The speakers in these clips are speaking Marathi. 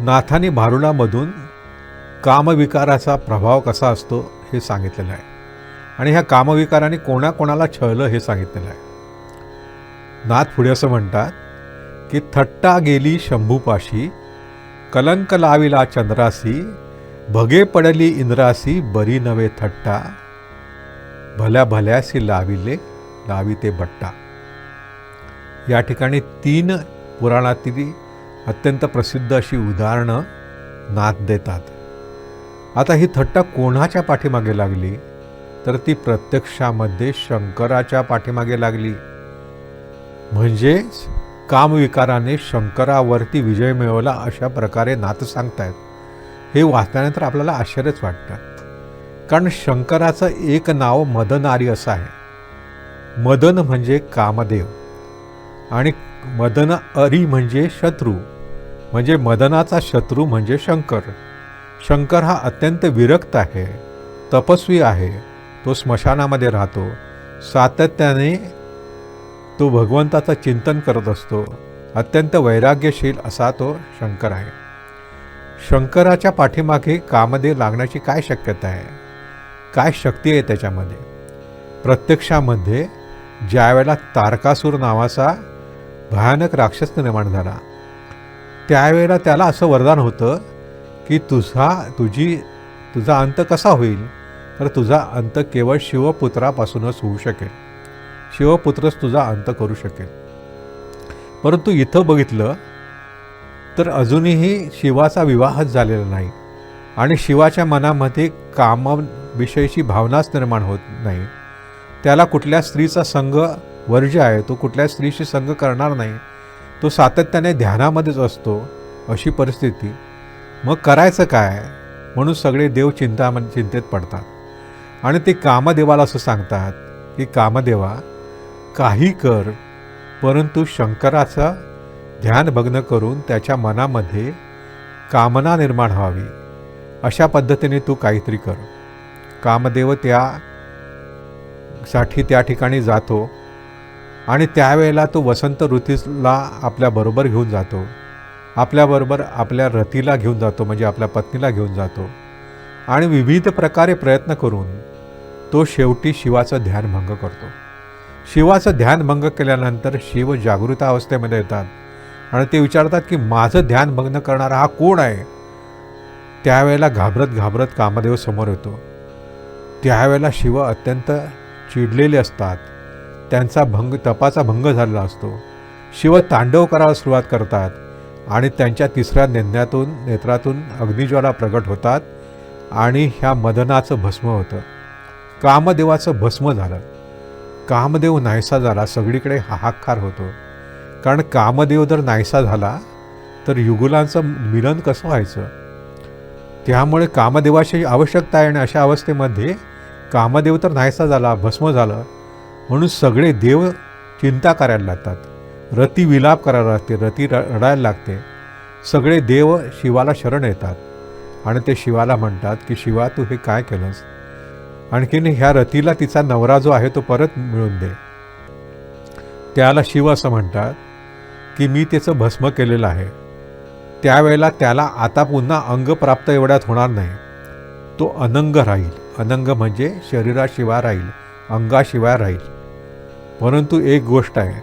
नाथानी भारुडामधून कामविकाराचा प्रभाव कसा असतो हे सांगितलेलं आहे. आणि ह्या कामविकाराने कोणाकोणाला छळलं हे सांगितलेलं आहे. नाथ पुढे असं म्हणतात की थट्टा गेली शंभूपाशी कलंक लाविला चंद्रासी भगे पडली इंद्रासी बरी नवे थट्टा भल्या भल्यासी लाविले लाविते बट्टा. या ठिकाणी तीन पुराणातील अत्यंत प्रसिद्ध अशी उदाहरणं नाद देतात. आता ही थट्टा कोणाच्या पाठीमागे लागली? तर ती प्रत्यक्षामध्ये शंकराच्या पाठीमागे लागली. म्हणजेच कामविकाराने शंकरावरती विजय मिळवला अशा प्रकारे नाथ सांगतायत. हे वाचल्यानंतर आपल्याला आश्चर्यच वाटतं. कारण शंकराचं एक नाव मदनारी असं आहे. मदन म्हणजे कामदेव. आणि मदन अरी म्हणजे शत्रू. म्हणजे मदनाचा शत्रू म्हणजे शंकर. शंकर हा अत्यंत विरक्त आहे तपस्वी आहे तो स्मशानामध्ये राहतो. सातत्याने तो भगवंताचं चिंतन करत असतो. अत्यंत वैराग्यशील असा तो शंकर आहे. शंकराच्या पाठीमागे कामध्ये लागण्याची काय शक्यता आहे? काय शक्ती आहे त्याच्यामध्ये? प्रत्यक्षामध्ये ज्यावेळेला तारकासूर नावाचा भयानक राक्षस निर्माण झाला त्यावेळेला त्याला असं वरदान होतं की तुझा तुझी तुझा अंत कसा होईल? तर तुझा अंत केवळ शिवपुत्रापासूनच होऊ शकेल. शिवपुत्रच तुझा अंत करू शकेल. परंतु इथं बघितलं तर अजूनही शिवाचा विवाहच झालेला नाही आणि शिवाच्या मनामध्ये कामाविषयीची भावनाच निर्माण होत नाही. त्याला कुठल्या स्त्रीचा संघ वर्ज्य आहे तो कुठल्या स्त्रीशी संघ करणार नाही. तो सातत्याने ध्यानामध्येच असतो अशी परिस्थिती. मग करायचं काय? म्हणून सगळे देव चिंता चिंतेत पडतात. आणि ते कामदेवाला असं सांगतात की कामदेवा काही कर परंतु शंकराचं ध्यान भग्न करून त्याच्या मनामध्ये कामना निर्माण व्हावी. अशा पद्धतीने तू काहीतरी कर. कामदेव त्या साठी त्या ठिकाणी जातो आणि त्यावेळेला तो वसंत ऋतूला आपल्याबरोबर घेऊन जातो. आपल्याबरोबर आपल्या रतीला घेऊन जातो म्हणजे आपल्या पत्नीला घेऊन जातो. आणि विविध प्रकारे प्रयत्न करून तो शेवटी शिवाचं ध्यानभंग करतो. शिवाचं ध्यानभंग केल्यानंतर शिव जागृता अवस्थेमध्ये येतात आणि ते विचारतात की माझं ध्यानभंग करणारा हा कोण आहे? त्यावेळेला घाबरत घाबरत कामदेव समोर येतो. त्यावेळेला शिव अत्यंत चिडलेले असतात. त्यांचा भंग तपाचा भंग झालेला असतो. शिव तांडव करायला सुरुवात करतात आणि त्यांच्या तिसऱ्या नेण्यातून नेत्रातून अग्निज्वाला प्रगट होतात आणि ह्या मदनाचं भस्म होतं. कामदेवाचं भस्म झालं. कामदेव नाहीसा झाला सगळीकडे हाहाकार होतो. कारण कामदेव जर नाहीसा झाला तर युगुलांचं मिलन कसं व्हायचं? त्यामुळे कामदेवाची आवश्यकता आहे आणि अशा अवस्थेमध्ये कामदेव तर नाहीसा झाला भस्म झालं. म्हणून सगळे देव चिंता करायला लागतात. रती विलाप करायला लागते रती र रडायला लागते. सगळे देव शिवाला शरण येतात. आणि ते शिवाला म्हणतात की शिवा तू हे काय केलंस? आणखीन ह्या रतीला तिचा नवरा जो आहे तो परत मिळून दे. त्याला शिव असं म्हणतात की मी त्याचं भस्म केलेलं आहे. त्यावेळेला त्याला आता पुन्हा अंग प्राप्त एवढ्यात होणार नाही. तो अनंग राहील. अनंग म्हणजे शरीराशिवाय राहील अंगाशिवाय राहील. परंतु एक गोष्ट आहे.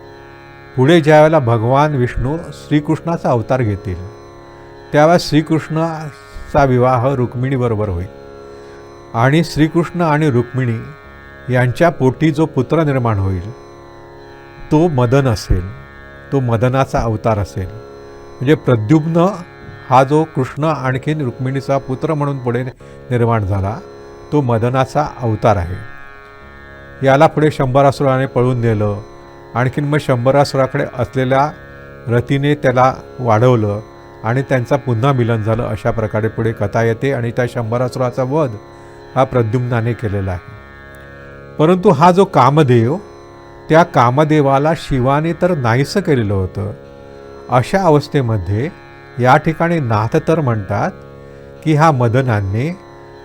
पुढे ज्यावेळेला भगवान विष्णू श्रीकृष्णाचा अवतार घेतील त्यावेळेस श्रीकृष्णाचा विवाह रुक्मिणीबरोबर होईल. आणि श्रीकृष्ण आणि रुक्मिणी यांच्या पोटी जो पुत्र निर्माण होईल तो मदन असेल. तो मदनाचा अवतार असेल. म्हणजे प्रद्युम्न हा जो कृष्ण आणखीन रुक्मिणीचा पुत्र म्हणून पुढे निर्माण झाला तो मदनाचा अवतार आहे. याला पुढे शंभरासुराने पळून नेलं. आणखीन मग शंभरासुराकडे असलेल्या रतीने त्याला वाढवलं आणि त्यांचा पुन्हा मिलन झालं अशा प्रकारे पुढे कथा येते आणि त्या शंभरासुराचा वध हा प्रद्युम्नाने केलेला आहे. परंतु हा जो कामदेव त्या कामदेवाला शिवाने तर नाहीसं केलेलं होतं. अशा अवस्थेमध्ये या ठिकाणी नाथ तर म्हणतात की हा मदनाने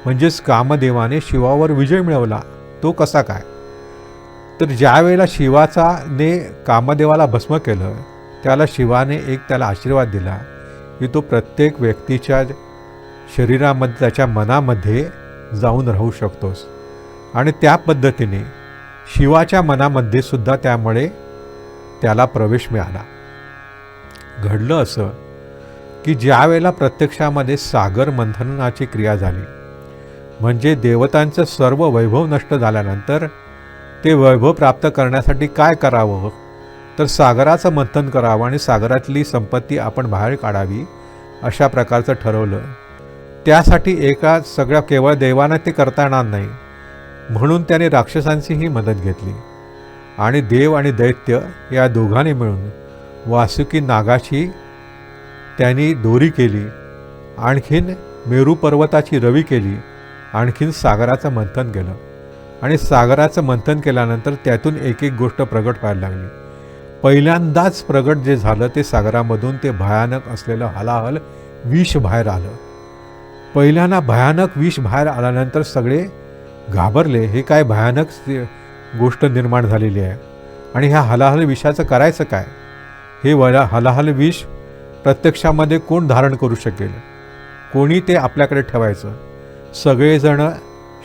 म्हणजेच कामदेवाने शिवावर विजय मिळवला तो कसा काय? तर ज्या वेळेला शिवाचा ने कामदेवाला भस्म केलं त्याला शिवाने एक त्याला आशीर्वाद दिला की तो प्रत्येक व्यक्तीच्या शरीरामध्ये त्याच्या मनामध्ये जाऊन राहू शकतोस. आणि त्या पद्धतीने शिवाच्या मनामध्ये सुद्धा त्यामुळे त्याला प्रवेश मिळाला. घडलं असं की ज्या वेळेला प्रत्यक्षामध्ये सागर मंथनाची क्रिया झाली म्हणजे देवतांचं सर्व वैभव नष्ट झाल्यानंतर ते वैभव प्राप्त करण्यासाठी काय करावं? तर सागराचं मंथन करावं आणि सागरातली संपत्ती आपण बाहेर काढावी अशा प्रकारचं ठरवलं. त्यासाठी एका सगळ्या केवळ देवानं ते करता येणार नाही. म्हणून त्याने राक्षसांचीही मदत घेतली. आणि देव आणि दैत्य या दोघांनी मिळून वासुकी नागाची त्यांनी दोरी केली आणखीन मेरू पर्वताची रवी केली आणखीन सागराचं मंथन केलं. आणि सागराचं मंथन केल्यानंतर त्यातून एक एक गोष्ट प्रगट व्हायला लागली. पहिल्यांदाच प्रगट जे झालं ते सागरामधून ते भयानक असलेलं हलाहल विष बाहेर आलं. पहिल्यांदा भयानक विष बाहेर आल्यानंतर सगळे घाबरले हे काय भयानक गोष्ट निर्माण झालेली आहे? आणि ह्या हलाहल विषाचं करायचं काय? हे वला हलाहल विष प्रत्यक्षामध्ये कोण धारण करू शकेल? कोणी ते आपल्याकडे ठेवायचं? सगळेजण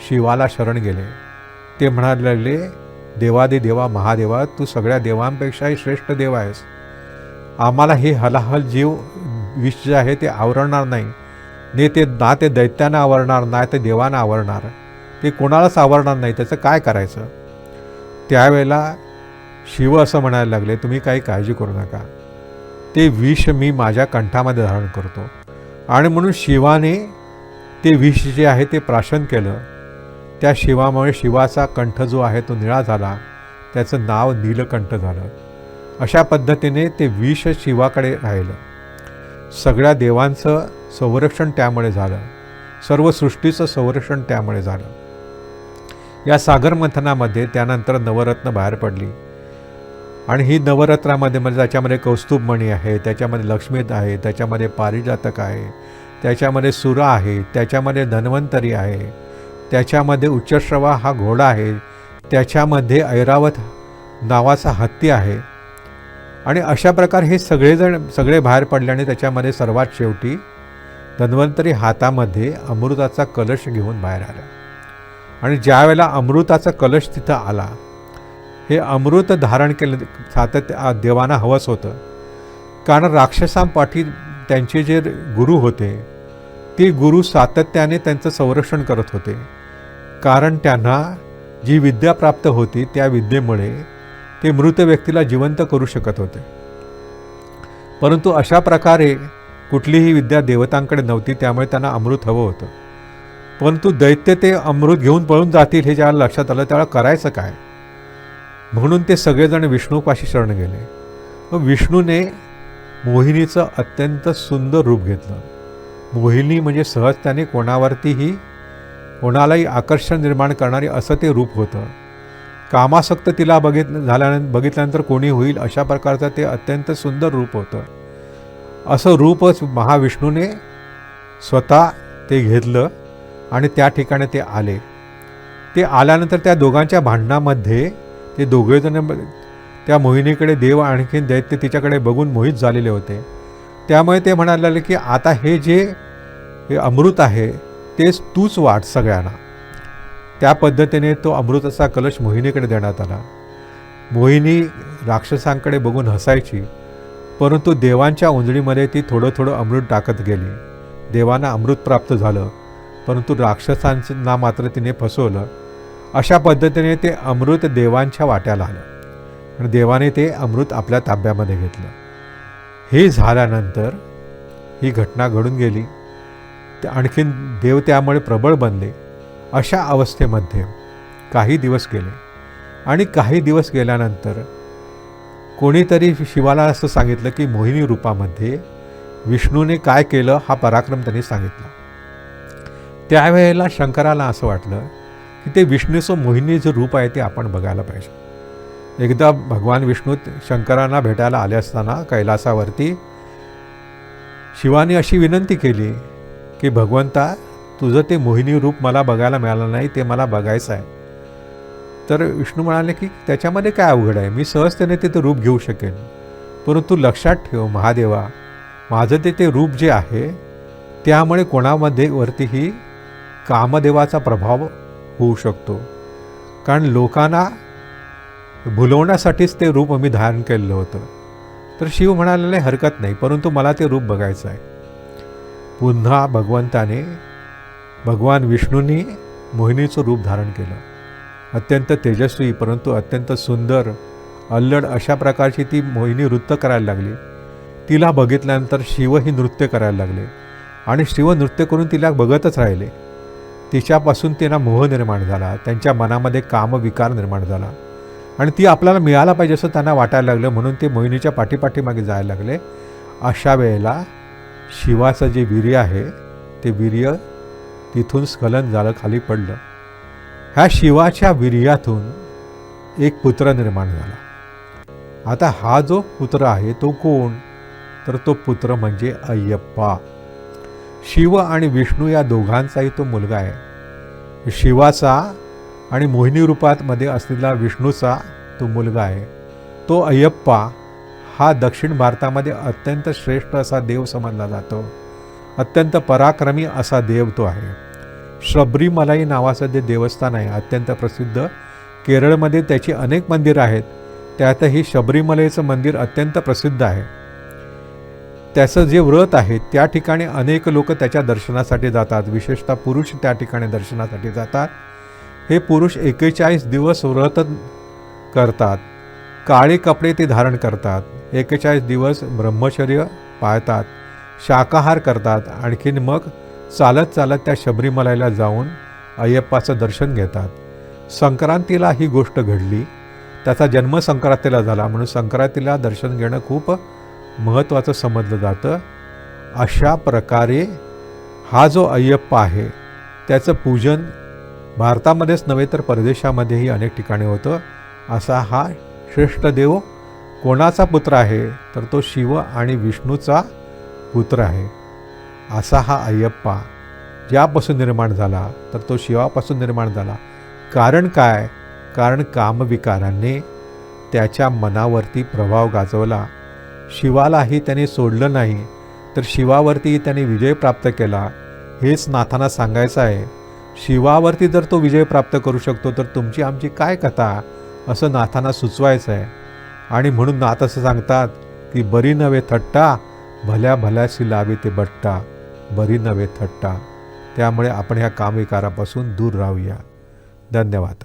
शिवाला शरण गेले. ते म्हणायला लागले देवादे देवा महादेवा तू सगळ्या देवांपेक्षाही श्रेष्ठ देव आहेस. आम्हाला हे हलाहल जीव विष जे आहे ते आवरणार नाही. ने ते ना ते दैत्यांना आवरणार ना ते देवानं आवरणार. ते कोणालाच आवरणार नाही त्याचं काय करायचं? त्यावेळेला शिव असं म्हणायला लागले तुम्ही काही काळजी करू नका. ते विष मी माझ्या कंठामध्ये धारण करतो. आणि म्हणून शिवाने ते विष जे आहे ते प्राशन केलं. त्या शिवामुळे शिवाचा कंठ जो आहे तो निळा झाला. त्याचं नाव नीलकंठ झालं. अशा पद्धतीने ते विष शिवाकडे राहिलं. सगळ्या देवांचं संरक्षण त्यामुळे झालं. सर्व सृष्टीचं संरक्षण त्यामुळे झालं. या सागर मंथनामध्ये त्यानंतर नवरत्न बाहेर पडली. आणि ही नवरत्नामध्ये म्हणजे त्याच्यामध्ये कौस्तुभमणी आहे त्याच्यामध्ये लक्ष्मीत आहे त्याच्यामध्ये पारिजातक आहे त्याच्यामध्ये सुरा आहे त्याच्यामध्ये धन्वंतरी आहे त्याच्यामध्ये उच्चश्रवा हा घोडा आहे. त्याच्यामध्ये ऐरावत नावाचा हत्ती आहे. आणि अशा प्रकारे हे सगळेजण सगळे बाहेर पडले आणि त्याच्यामध्ये सर्वात शेवटी धन्वंतरी हातामध्ये अमृताचा कलश घेऊन बाहेर आला. आणि ज्यावेळेला अमृताचा कलश तिथं आला हे अमृत धारण केलं सातत्य देवांना हवंच होतं. कारण राक्षसांपाठी त्यांचे जे गुरु होते ते गुरु सातत्याने त्यांचं संरक्षण करत होते. कारण त्यांना जी विद्या प्राप्त होती त्या विद्येमुळे ते मृत व्यक्तीला जिवंत करू शकत होते. परंतु अशा प्रकारे कुठलीही विद्या देवतांकडे नव्हती त्यामुळे त्यांना अमृत हवं होतं. परंतु दैत्य ते अमृत घेऊन पळून जातील हे ज्याला लक्षात आलं त्याला करायचं काय? म्हणून ते सगळेजण विष्णूपाशी शरण गेले. व विष्णूने मोहिनीचं अत्यंत सुंदर रूप घेतलं. मोहिनी म्हणजे सहज त्याने कोणावरतीही कोणालाही आकर्षण निर्माण करणारे असं ते रूप होतं. कामासक्त तिला बघित झाल्यानंतर बघितल्यानंतर कोणी होईल अशा प्रकारचं ते अत्यंत सुंदर रूप होतं. असं रूपच महाविष्णूने स्वतः ते घेतलं आणि त्या ठिकाणी ते आले. ते आल्यानंतर त्या दोघांच्या भांडणामध्ये ते दोघेजण त्या मोहिनीकडे देव आणखीन दैत्य तिच्याकडे बघून मोहित झालेले होते. त्यामुळे ते म्हणाले की आता हे जे हे अमृत आहे तेच तूच वाट सगळ्यांना. त्या पद्धतीने तो अमृताचा कलश मोहिनीकडे देण्यात आला. मोहिनी राक्षसांकडे बघून हसायची परंतु देवांच्या उंजळीमध्ये ती थोडं थोडं अमृत टाकत गेली. देवांना अमृत प्राप्त झालं परंतु राक्षसांना मात्र तिने फसवलं. अशा पद्धतीने ते अमृत देवांच्या वाट्याला आलं आणि देवाने ते अमृत आपल्या ताब्यामध्ये घेतलं. हे झाल्यानंतर ही घटना घडून गेली. ते आणखीन देव त्यामुळे प्रबळ बनले. अशा अवस्थेमध्ये काही दिवस गेले. आणि काही दिवस गेल्यानंतर कोणीतरी शिवाला असं सांगितलं की मोहिनी रूपामध्ये विष्णूने काय केलं हा पराक्रम त्यांनी सांगितला. त्यावेळेला शंकराला असं वाटलं की ते विष्णूचं मोहिनी जे रूप आहे ते आपण बघायला पाहिजे. एकदा भगवान विष्णू शंकरांना भेटायला आले असताना कैलासावरती शिवाने अशी विनंती केली की भगवंता तुझं ते मोहिनी रूप मला बघायला मिळालं नाही ते मला बघायचं आहे. तर विष्णू म्हणाले की त्याच्यामध्ये काय अवघड आहे? मी सहजतेने ते ते रूप घेऊ शकेन. परंतु लक्षात ठेव महादेवा माझं ते ते रूप जे आहे त्यामुळे कोणामध्ये वरतीही कामदेवाचा प्रभाव होऊ शकतो. कारण लोकांना भुलवण्यासाठीच ते रूप मी धारण केलेलं होतं. तर शिव म्हणालेले हरकत नाही परंतु मला ते रूप बघायचं आहे. पुन्हा भगवंताने भगवान विष्णूंनी मोहिनीचं रूप धारण केलं. अत्यंत तेजस्वी परंतु अत्यंत सुंदर अल्लड अशा प्रकारची ती मोहिनी नृत्य करायला लागली. तिला बघितल्यानंतर शिवही नृत्य करायला लागले आणि शिव नृत्य करून तिला बघतच राहिले. तिच्यापासून त्यांना मोह निर्माण झाला त्यांच्या मनामध्ये कामविकार निर्माण झाला आणि ती आपल्याला मिळायला पाहिजे असं त्यांना वाटायला लागलं म्हणून ते मोहिनीच्या पाठीपाठीमागे जायला लागले. अशा वेळेला शिवाचं जे वीर्य आहे ते वीर्य तिथून स्खलन झालं खाली पडलं. ह्या शिवाच्या वीर्यातून एक पुत्र निर्माण झाला. आता हा जो पुत्र आहे तो कोण? तर तो पुत्र म्हणजे अय्यप्पा. शिव आणि विष्णू या दोघांचाही तो मुलगा आहे. शिवाचा आणि मोहिनी रूपात मध्ये असलेला विष्णूचा तो मुलगा आहे. तो अय्यप्पा हा दक्षिण भारतामध्ये अत्यंत श्रेष्ठ असा देव समजला जातो. अत्यंत पराक्रमी असा देव तो आहे. शबरीमलाई नावाचं जे देवस्थान आहे अत्यंत प्रसिद्ध. केरळमध्ये त्याची अनेक मंदिरं आहेत. त्यातही शबरीमलाईचं मंदिर अत्यंत प्रसिद्ध आहे. त्याचं जे व्रत आहे त्या ठिकाणी अनेक लोक त्याच्या दर्शनासाठी जातात. विशेषतः पुरुष त्या ठिकाणी दर्शनासाठी जातात. हे पुरुष एकेचाळीस दिवस व्रत करतात. काळे कपडे ते धारण करतात. एकेचाळीस दिवस ब्रह्मचर्य पाळतात शाकाहार करतात आणखीन मग चालत चालत त्या शबरीमलाईला जाऊन अय्यप्पाचं दर्शन घेतात. संक्रांतीला ही गोष्ट घडली. त्याचा जन्म संक्रांतीला झाला. म्हणून संक्रांतीला दर्शन घेणं खूप महत्त्वाचं समजलं जातं. अशा प्रकारे हा जो अय्यप्पा आहे त्याचं पूजन भारतामध्येच नव्हे तर परदेशामध्येही अनेक ठिकाणी होतं. असा हा श्रेष्ठ देव कोणाचा पुत्र आहे तर तो शिव आणि विष्णूचा पुत्र आहे. असा हा अय्यप्पा ज्यापासून निर्माण झाला तर तो शिवापासून निर्माण झाला. कारण काय? कारण कामविकारांनी त्याच्या मनावरती प्रभाव गाजवला. शिवालाही त्याने सोडलं नाही तर शिवावरतीही त्याने विजय प्राप्त केला. हेच नाथांना सांगायचं आहे. शिवावरती जर तो विजय प्राप्त करू शकतो तर तुमची आमची काय कथा? असं नाथांना सुचवायचं आहे. आणि म्हणून आता असं सांगतात की बरी नव्हे थट्टा भल्या भल्याशी लावे ते बट्टा बरी नव्हे थट्टा. त्यामुळे आपण ह्या कामविकारापासून दूर राहूया. धन्यवाद.